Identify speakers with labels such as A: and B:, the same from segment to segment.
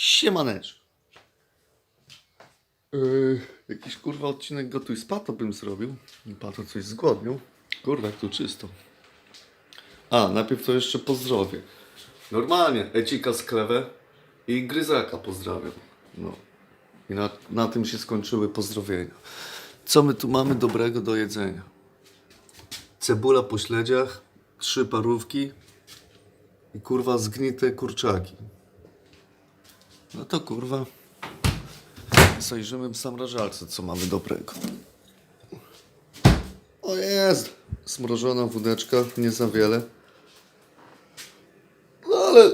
A: Siemanecz. Yy, jakiś kurwa odcinek gotuj z pato bym zrobił. Pato coś zgłodnił. Kurwa, jak tu czysto. A, najpierw to jeszcze pozdrowie. Normalnie, Ecika z Klewę i Gryzaka pozdrawiam. No. I na, na tym się skończyły pozdrowienia. Co my tu mamy dobrego do jedzenia? Cebula po śledziach, trzy parówki i kurwa zgnite kurczaki. No to kurwa. Zajrzymy w zamrażalce, co mamy dobrego. O jest! Smrożona wódeczka, nie za wiele. No ale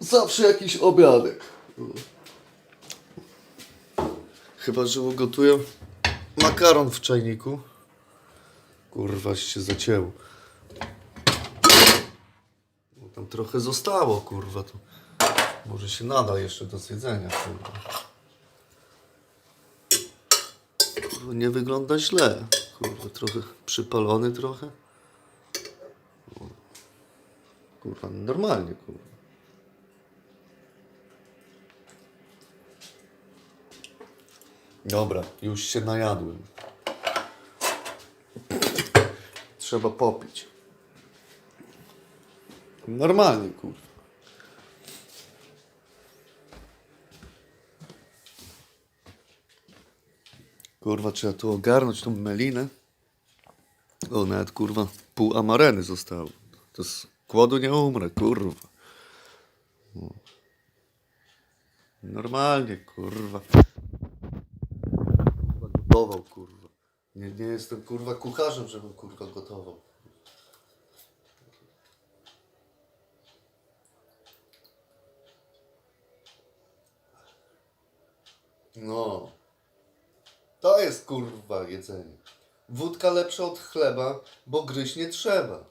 A: zawsze jakiś obiadek. Chyba, że ugotuję makaron w czajniku. Kurwa się zacięło. Tam trochę zostało, kurwa. To może się nada jeszcze do zjedzenia, kurwa. Nie wygląda źle. Kurwa, trochę przypalony trochę. Kurwa, normalnie, kurwa. Dobra, już się najadłem. Trzeba popić. Normalnie, kurwa. Kurwa, trzeba tu ogarnąć tą melinę. O, nawet kurwa, pół amareny zostało. To z głodu nie umrę, kurwa. No. Normalnie, kurwa. Kurwa, Gotował, kurwa. Nie, nie jestem, kurwa, kucharzem, żebym, kurwa, gotował. No. To jest kurwa jedzenie. Wódka lepsza od chleba, bo gryźć nie trzeba.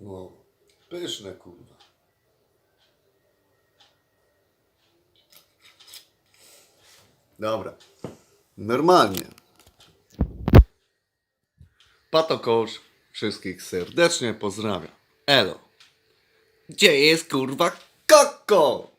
A: No, pyszne kurwa. Dobra. Normalnie. Pato wszystkich serdecznie pozdrawiam. Elo. Gdzie jest kurwa koko?